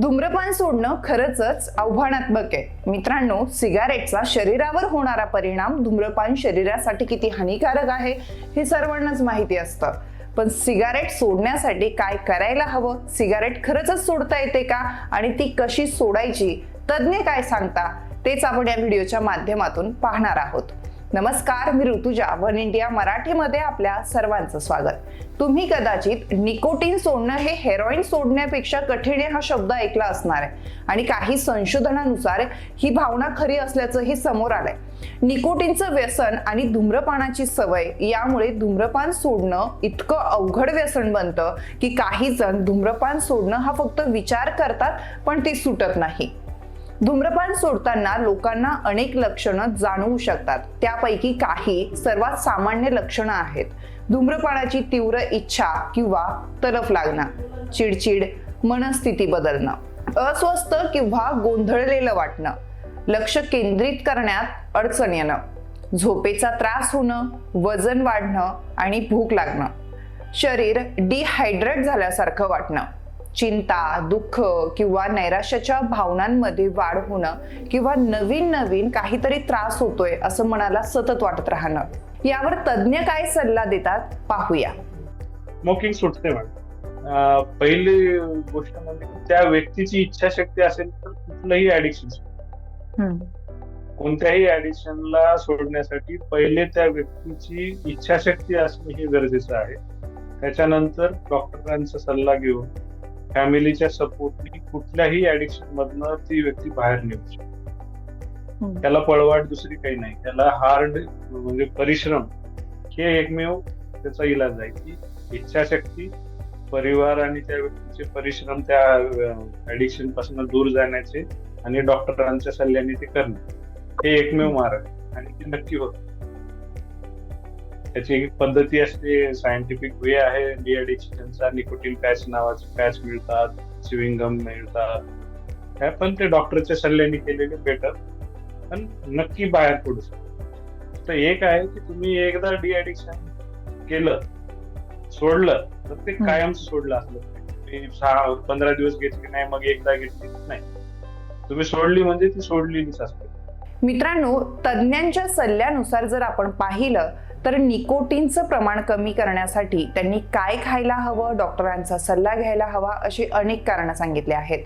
धूम्रपान सोडणं खरंच आव्हानात्मक आहे. मित्रांनो सिगारेटचा शरीरावर होणारा परिणाम धूम्रपान शरीरासाठी किती हानिकारक आहे हे सर्वांनाच माहिती असतं. पण सिगारेट सोडण्यासाठी काय करायला हवं? सिगारेट खरंच सोडता येते का? आणि ती कशी सोडायची? तज्ज्ञ काय सांगता? तेच आपण या व्हिडिओच्या माध्यमातून पाहणार आहोत. नमस्कार मी ऋतुजा. वन इंडिया मराठीमध्ये आपल्या सर्वांचं स्वागत. तुम्ही कदाचित निकोटीन सोडणं हे हेरोईन सोडण्यापेक्षा कठीण हा शब्द ऐकला असणार आहे. आणि काही संशोधनानुसार ही भावना खरी असल्याचंही समोर आलंय. निकोटीनचं व्यसन आणि धूम्रपानाची सवय यामुळे धूम्रपान सोडणं इतकं अवघड व्यसन बनतं की काही जण धूम्रपान सोडणं हा फक्त विचार करतात पण ते सुटत नाही. धूम्रपान सोडताना लोकांना अनेक लक्षणं जाणवू शकतात. त्यापैकी काही सर्वात सामान्य लक्षणं आहेत. धूम्रपानाची तीव्र इच्छा किंवा तलफ लागणं चिडचिड मनस्थिती बदलणं अस्वस्थ किंवा गोंधळलेलं वाटणं लक्ष केंद्रित करण्यात अडचण येणं झोपेचा त्रास होणं वजन वाढणं आणि भूक लागणं शरीर डिहायड्रेट झाल्यासारखं वाटणं चिंता दुःख किंवा नैराश्याच्या भावनांमध्ये वाढ होणं किंवा नवीन नवीन काहीतरी त्रास होतोय असं मनाला सतत वाटत राहणं. यावर तज्ज्ञ काय सल्ला देतात? पाहूया. स्मोकिंग सुटते पहिली गोष्ट म्हणजे की त्या व्यक्तीची इच्छाशक्ती असेल तर कुठलंही ऍडिक्शन कोणत्याही ऍडिक्शनला सोडण्यासाठी पहिले त्या व्यक्तीची इच्छाशक्ती असणे हे गरजेचं आहे. त्याच्यानंतर डॉक्टरांचा सल्ला घेऊन फॅमिलीच्या सपोर्टने कुठल्याही ऍडिक्शन मधनं ती व्यक्ती बाहेर निघू शकते. त्याला पळवाट दुसरी काही नाही. त्याला हार्ड म्हणजे परिश्रम हे एकमेव त्याचा इलाज आहे की इच्छाशक्ती परिवार आणि त्या व्यक्तीचे परिश्रम त्या ऍडिक्शनपासून दूर जाण्याचे आणि डॉक्टरांच्या सल्ल्याने ते करणे. हे एकमेव मार्ग आणि ते नक्की होत. त्याची एक पद्धती असते. सायंटिफिक वे आहे. डी निकोटीन पॅच नावाचे पॅच मिळतात. स्विंगम मिळतात. काय पण ते डॉक्टरच्या सल्ल्याने केलेले बेटर पण नक्की बाहेर पडू शकतो तर एक आहे की तुम्ही एकदा डी केलं सोडलं तर ते. कायमच सोडलं असलं तुम्ही सहा पंधरा दिवस घेतली नाही मग एकदा घेतली नाही. तुम्ही सोडली म्हणजे ती सोडलेलीच असते. मित्रांनो तज्ज्ञांच्या सल्ल्यानुसार जर आपण पाहिलं तर निकोटीनचं प्रमाण कमी करण्यासाठी त्यांनी काय खायला हवं? डॉक्टरांचा सल्ला घ्यायला हवा अशी अनेक कारणं सांगितली आहेत.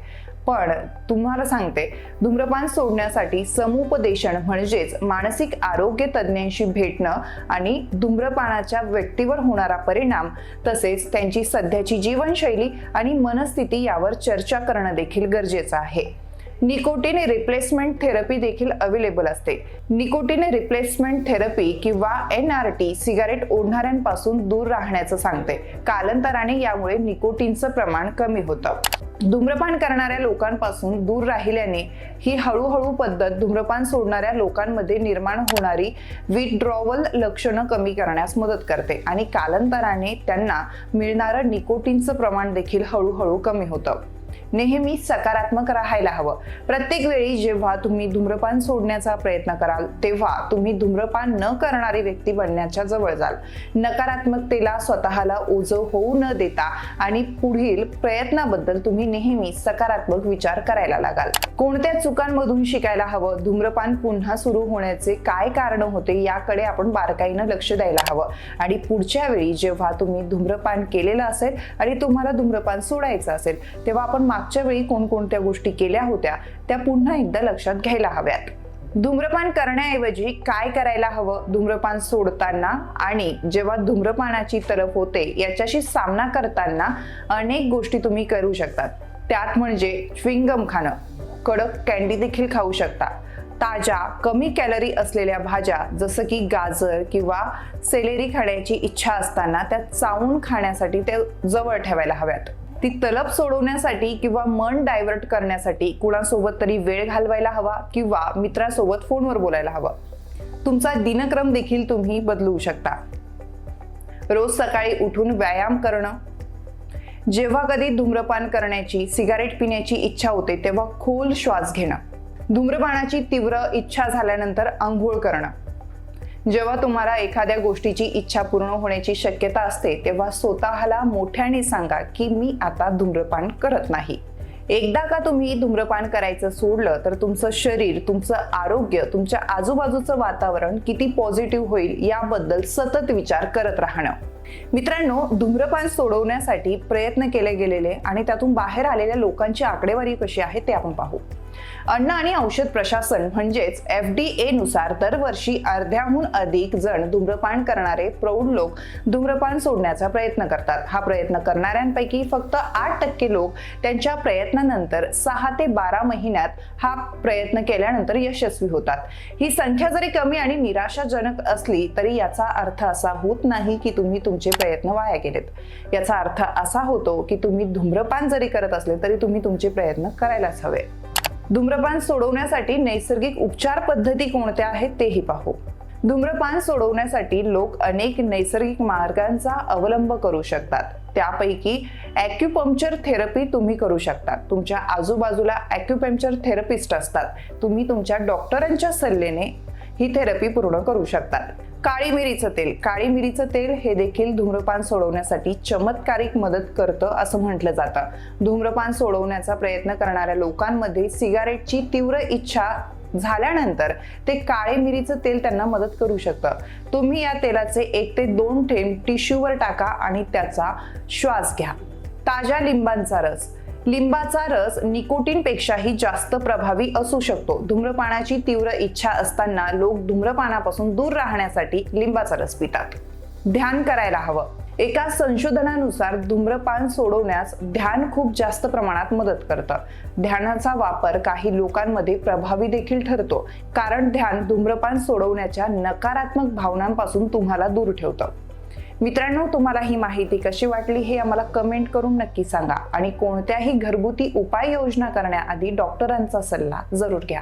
पण तुम्हाला सांगते धूम्रपान सोडण्यासाठी समुपदेशन म्हणजेच मानसिक आरोग्य तज्ज्ञांशी भेटणं आणि धूम्रपानाच्या व्यक्तीवर होणारा परिणाम तसेच त्यांची सध्याची जीवनशैली आणि मनस्थिती यावर चर्चा करणं देखील गरजेचं आहे. निकोटीन रिप्लेसमेंट थेरपी देखील अवेलेबल असते. निकोटीन रिप्लेसमेंट थेरपी किंवा एन आर टी सिगारेट ओढणाऱ्यांपासून दूर राहण्याचं सांगते. कालांतराने यामुळे निकोटीनचं प्रमाण कमी होतं. धूम्रपान करणाऱ्या लोकांपासून दूर राहिल्याने ही हळूहळू पद्धत धूम्रपान सोडणाऱ्या लोकांमध्ये निर्माण होणारी विथड्रॉवल लक्षणं कमी करण्यास मदत करते आणि कालांतराने त्यांना मिळणारं निकोटीनचं प्रमाण देखील हळूहळू कमी होतं. नेहमी सकारात्मक राहायला हवं. प्रत्येक वेळी जेव्हा तुम्ही धूम्रपान सोडण्याचा प्रयत्न कराल तेव्हा तुम्ही धूम्रपान न करणारी व्यक्ती बनण्याच्या जवळ जाल. नकारात्मकतेला स्वतःला ओझं होऊ न देता आणि पुढील प्रयत्नाबद्दल तुम्ही नेहमी सकारात्मक विचार करायला लागाल. कोणत्या चुकांमधून शिकायला हवं? धूम्रपान पुन्हा सुरू होण्याचे काय कारण होते? याकडे आपण बारकाईनं लक्ष द्यायला हवं. आणि पुढच्या वेळी जेव्हा तुम्ही धूम्रपान केलेलं असेल आणि तुम्हाला धूम्रपान सोडायचं असेल तेव्हा आपण मागच्या वेळी कोणकोणत्या गोष्टी केल्या होत्या त्या पुन्हा एकदा लक्षात घ्यायला हव्यात. धूम्रपान करण्याऐवजी काय करायला हवं? धूम्रपान सोडताना आणि जेव्हा धूम्रपानाची तरफ होते याच्याशी सामना करताना अनेक गोष्टी तुम्ही करू शकतात. त्यात म्हणजे च्विंगम खाणं. कडक कॅन्डी देखील खाऊ शकता. ताज्या कमी कॅलरी असलेल्या भाज्या जसं की गाजर किंवा सेलेरी खाण्याची इच्छा असताना त्या चावून खाण्यासाठी ते जवळ ठेवायला हव्यात. ती तलब सोडवण्यासाठी किंवा मन डायव्हर्ट करण्यासाठी कुणासोबत तरी वेळ घालवायला हवा किंवा मित्रासोबत फोनवर बोलायला हवं? तुमचा दिनक्रम देखील तुम्ही बदलवू शकता. रोज सकाळी उठून व्यायाम करणं. जेव्हा कधी धूम्रपान करण्याची सिगारेट पिण्याची इच्छा होते तेव्हा खोल श्वास घेणं. धूम्रपानाची तीव्र इच्छा झाल्यानंतर आंघोळ करणं. जेव्हा तुम्हाला एखाद्या गोष्टीची इच्छा पूर्ण होण्याची शक्यता असते तेव्हा स्वतःला मोठ्याने सांगा की मी आता धूम्रपान करत नाही. एकदा का तुम्ही धूम्रपान करायचं सोडलं तर तुमचं शरीर तुमचं आरोग्य तुमच्या आजूबाजूचं वातावरण किती पॉझिटिव्ह होईल याबद्दल सतत विचार करत राहणं. मित्रांनो धूम्रपान सोडवण्यासाठी प्रयत्न केले गेलेले आणि त्यातून बाहेर आलेल्या लोकांची आकडेवारी कशी आहे ते आपण पाहू. अन्न आणि औषध प्रशासन म्हणजेच एफ डी ए नुसार दरवर्षी अर्ध्याहून अधिक जण धूम्रपान करणारे प्रौढ लोक धूम्रपान सोडण्याचा प्रयत्न करतात. हा प्रयत्न करणाऱ्यांपैकी फक्त आठ टक्के लोक त्यांच्या प्रयत्नानंतर सहा ते बारा महिन्यात हा प्रयत्न केल्यानंतर यशस्वी होतात. ही संख्या जरी कमी आणि निराशाजनक असली तरी याचा अर्थ असा होत नाही की तुम्ही तुमचे प्रयत्न वाया गेलेत. याचा अर्थ असा होतो की तुम्ही धूम्रपान जरी करत असले तरी तुम्ही तुमचे प्रयत्न करायलाच हवे. धूम्रपान सोडवण्यासाठी नैसर्गिक उपचार पद्धती कोणत्या आहेत तेही पाहू. धूम्रपान सोडवण्यासाठी लोक अनेक नैसर्गिक मार्गांचा अवलंब करू शकतात. त्यापैकी ॲक्युपंक्चर थेरपी तुम्ही करू शकता तुमच्या आजूबाजूला ॲक्युपंक्चर थेरपिस्ट असतात. तुम्ही तुमच्या डॉक्टरांच्या सल्ल्याने ही थेरपी पूर्ण करू शकतात. काळी मिरीचं तेल. काळी मिरीचं तेल हे देखील धूम्रपान सोडवण्यासाठी चमत्कारिक मदत करतं असं म्हटलं जातं. धूम्रपान सोडवण्याचा प्रयत्न करणाऱ्या लोकांमध्ये सिगारेटची तीव्र इच्छा झाल्यानंतर ते काळे मिरीचं तेल त्यांना मदत करू शकतं. तुम्ही या तेलाचे एक ते दोन थेंब टिश्यूवर टाका आणि त्याचा श्वास घ्या. ताज्या लिंबांचा रस. लिंबाचा रस निकोटीन पेक्षाही जास्त प्रभावी असू शकतो. धूम्रपानाची तीव्र इच्छा असताना लोक धूम्रपानापासून दूर राहण्यासाठी लिंबाचा रस पितात. ध्यान करायला हवं. एका संशोधनानुसार धूम्रपान सोडवण्यास ध्यान खूप जास्त प्रमाणात मदत करतं. ध्यानाचा वापर काही लोकांमध्ये प्रभावी देखील ठरतो. कारण ध्यान धूम्रपान सोडवण्याच्या नकारात्मक भावनांपासून तुम्हाला दूर ठेवतं. मित्रांनो तुम्हाला ही माहिती कशी वाटली हे आम्हाला कमेंट करून नक्की सांगा. आणि कोणत्याही घरगुती उपाययोजना करण्याआधी डॉक्टरांचा सल्ला जरूर घ्या.